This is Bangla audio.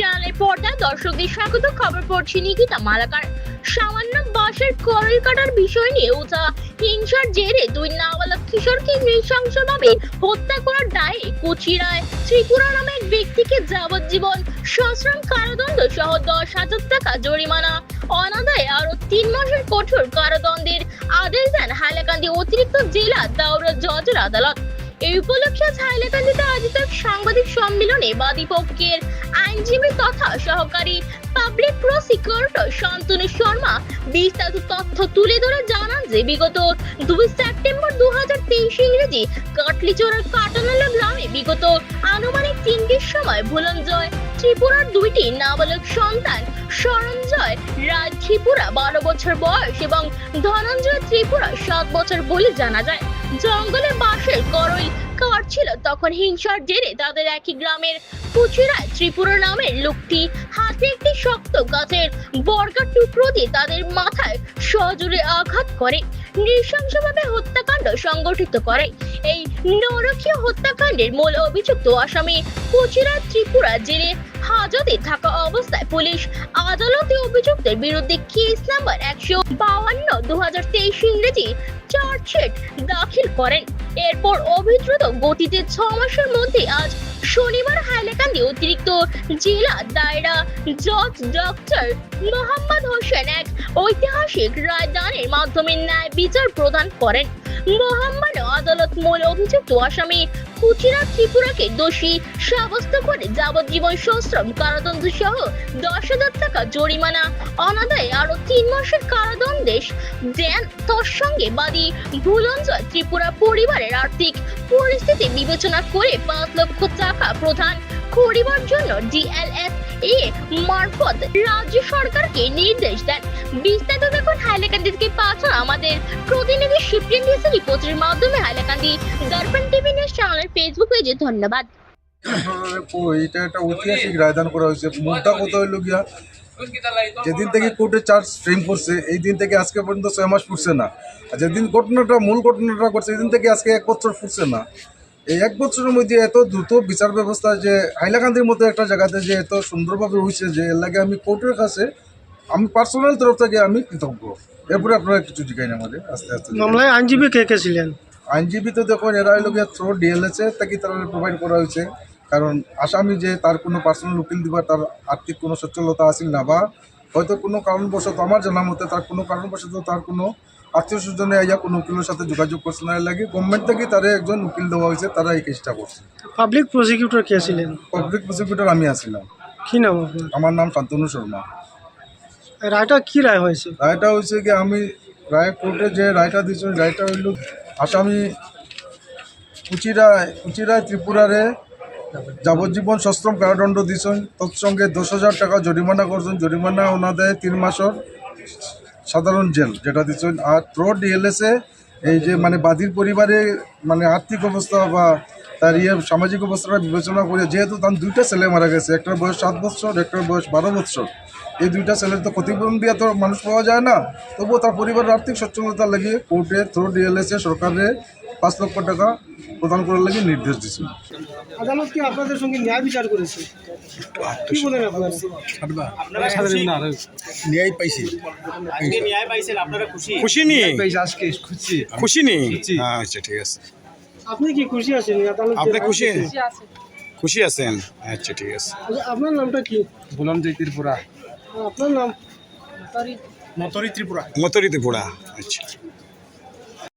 দর্শকদের স্বাগত, খবর পড়ছি নিকিতা মালাকার। সামান্য বাসের করল কাটার বিষয় নিয়ে ওঠা হিংসার জেরে দুই নাবালক কিশোরকে নৃশংসভাবে হত্যা করার দায়ে কুচিরায় ত্রিপুরা নামে এক ব্যক্তিকে যাবজ্জীবন সশ্রম কারাদণ্ড সহ দশ হাজার টাকা জরিমানা। অনাদায়ে আরও তিন মাসের কঠোর কারাদণ্ডের আদেশ দেন হাইলাকান্দি অতিরিক্ত জেলা দাউরা জজের আদালত। এই উপলক্ষে হাইলাকান্দিতে আয়োজিত সাংবাদিক সম্মেলনে বাদীপক্ষের আইনজীবী তথা সহকারী পাবলিক প্রসিকিউটর শান্তনু শর্মা বিস্তারিত তথ্য তুলে ধরে জানান যে, বিগত দুই সেপ্টেম্বর দু হাজার তেইশ ইংরেজি কাটানালা গ্রামে বিগত আনুমানিক তিনটির সময় ত্রিপুরার দুইটি নাবালক সন্তান সরঞ্জয় রায় ত্রিপুরা বারো বছর বয়স এবং ধনঞ্জয় ত্রিপুরা সাত বছর বলে জানা যায়। জঙ্গলে বাঁশের করই কাটছিল তখন হিংসার জেরে তাদের একই গ্রামের কুচিরায় ত্রিপুরা নামের লোকটি হাতে একটি শক্ত গাছের বর্গা টুকরো দিয়ে তাদের মাথায় সজোরে আঘাত করে। নৃশংসভাবে হত্যাকাণ্ড সংগঠিত করে। এই নরকীয় হত্যাকাণ্ডের মূল অভিযুক্ত আসামি কুচিরা ত্রিপুরা জেলে হাজতে থাকা অবস্থায় পুলিশ আদালতে অভিযুক্তের বিরুদ্ধে কেস নাম্বার একশো বাউান্ন দু হাজার তেইশ ইংরেজি চার্জশিট দাখিল করেন। এরপর অভিদ্রুত গতিতে ছ মাসের মধ্যে আজ শনিবার হাইলাকান্দি অতিরিক্ত জেলা দায়রা জজ ডক্টর মোহাম্মদ হোসেন এক ঐতিহাসিক রায়দানের মাধ্যমে ন্যায় বিচার প্রদান করেন। মোহাম্মদ আদালত মূল অভিযুক্ত আসামি কুচিরা ত্রিপুরাকে দোষী সাব্যস্ত করে যাবজ্জীবন সশ্রম কারাদণ্ড সহ দশ হাজার টাকা জরিমানা, অনাদায়ে আরও তিন মাসের কারাদণ্ডেশ দেন। তার সঙ্গে বাদী ভুলঞ্জয় ত্রিপুরা পরিবারের আর্থিক পরিস্থিতি বিবেচনা করে পাঁচ লক্ষ টাকা প্রদান করিবার জন্য ডিএলএস এ মারফত রাজ্য সরকারকে নির্দেশ দেন। বিস্তারিত দেখুন হাইলাকান্দি থেকে পাঠান আমাদের প্রতিনিধি শিবপ্রিন ডিসি রিপোর্টের মাধ্যমে। হাইলাকান্দি দর্পণ টিভি নিউজ চ্যানেলের ফেসবুক পেজে ধন্যবাদ। এটা একটা ঐতিহাসিক রায়দান করা হয়েছে। মুদ্রা কত হইল যেদিন থেকে কোর্টে চার্জ ফ্রেম করছে এই দিন থেকে আজকে পর্যন্ত ছয় মাস ফুটছে না। আর যেদিন ঘটনাটা মূল ঘটনাটা করছে সেদিন থেকে আজকে এক বছর ফুটছে না। এই এক বছরের মধ্যে এত দ্রুত বিচার ব্যবস্থা যে হাইলাকান্দির মতো একটা জায়গাতে যে এত সুন্দরভাবে হয়েছে যে এর লাগে আমি কোর্টের কাছে আমি পার্সোনাল তরফ থেকে আমি কৃতজ্ঞ। এরপরে আপনারা কিছু জিজ্ঞাই না আমাদের আস্তে আস্তে মামলায় আইনজীবী কে কে ছিলেন? আইনজীবী তো দেখুন এরা হলো থ্রো ডিএলএসে তাকে তারা প্রোভাইড করা হয়েছে। কারণ আসামি যে তার কোনো পার্সোনাল উকিল দিবার তার আর্থিক কোনো সচ্ছলতা আসিল না বা হয়তো কোনো কারণবশত আমার জানা মতে তার কোনো কারণবশত তার কোনো আত্মীয় স্বজনে আইয়া কোনো উকিলের সাথে যোগাযোগ করছে না। লাগে গভর্নমেন্ট থেকে তারা একজন উকিল দেওয়া হয়েছে তারা এই কেসটা করছে। পাবলিক প্রসিকিউটর কে ছিলেন পাবলিক প্রসিকিউটর আমি আসছিলাম কি নাম আমার নাম শান্তনু শর্মা। রায়টা কি রায় হয়েছে? রায়টা হয়েছে কি আমি রায় কোর্টে যে রায়টা দিয়েছেন রায়টা হইল আসামি কুচিরায় উচিরায় ত্রিপুরারে যাবজ্জীবন সশ্রম কারাদণ্ড দিয়েছেন তৎসঙ্গে দশ হাজার টাকা জরিমানা করছেন। জরিমানা ওনাদের তিন মাসের সাধারণ জেল যেটা দিচ্ছেন আর প্রো ডিএলএসে এই যে মানে বাদীর পরিবারে মানে আর্থিক অবস্থা বা তার ইয়ে সামাজিক অবস্থাটা বিবেচনা করে যেহেতু তার দুইটা ছেলে মারা গেছে, একটার বয়স সাত বছর, একটার বয়স বারো বছর। এই দুইটা ছেলের তো ক্ষতিপূরণ দিয়ে তো মানুষ পাওয়া যায় না। তবুও তার পরিবারের আর্থিক সচ্ছলতা লাগিয়ে কোর্টে থ্রো ডিএলএসে সরকারের পাঁচ লক্ষ টাকা প্রদান করার লাগিয়ে নির্দেশ দিয়েছে আদালত কি আপনাদের সঙ্গে ন্যায় বিচার করেছে? কি বলেন আপনারা? ন্যায় পাইছি। আজকে ন্যায় পাইছেন আপনারা খুশি? খুশি নি আজকে খুশি। খুশি। নি হ্যাঁ, আচ্ছা ঠিক আছে। আপনি কি খুশি আছেন? আদালত আপনি খুশি? খুশি আছেন? আচ্ছা ঠিক আছে। আচ্ছা, আপনার নামটা কি? বললাম যে ত্রিপুরা। আপনার নাম? মতরিতে পোড়া আচ্ছা।